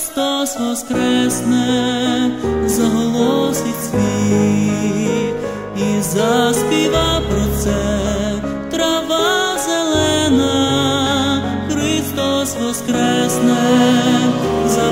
Христос воскресне, заголосить світ і заспіва про це трава зелена, Христос воскресне, за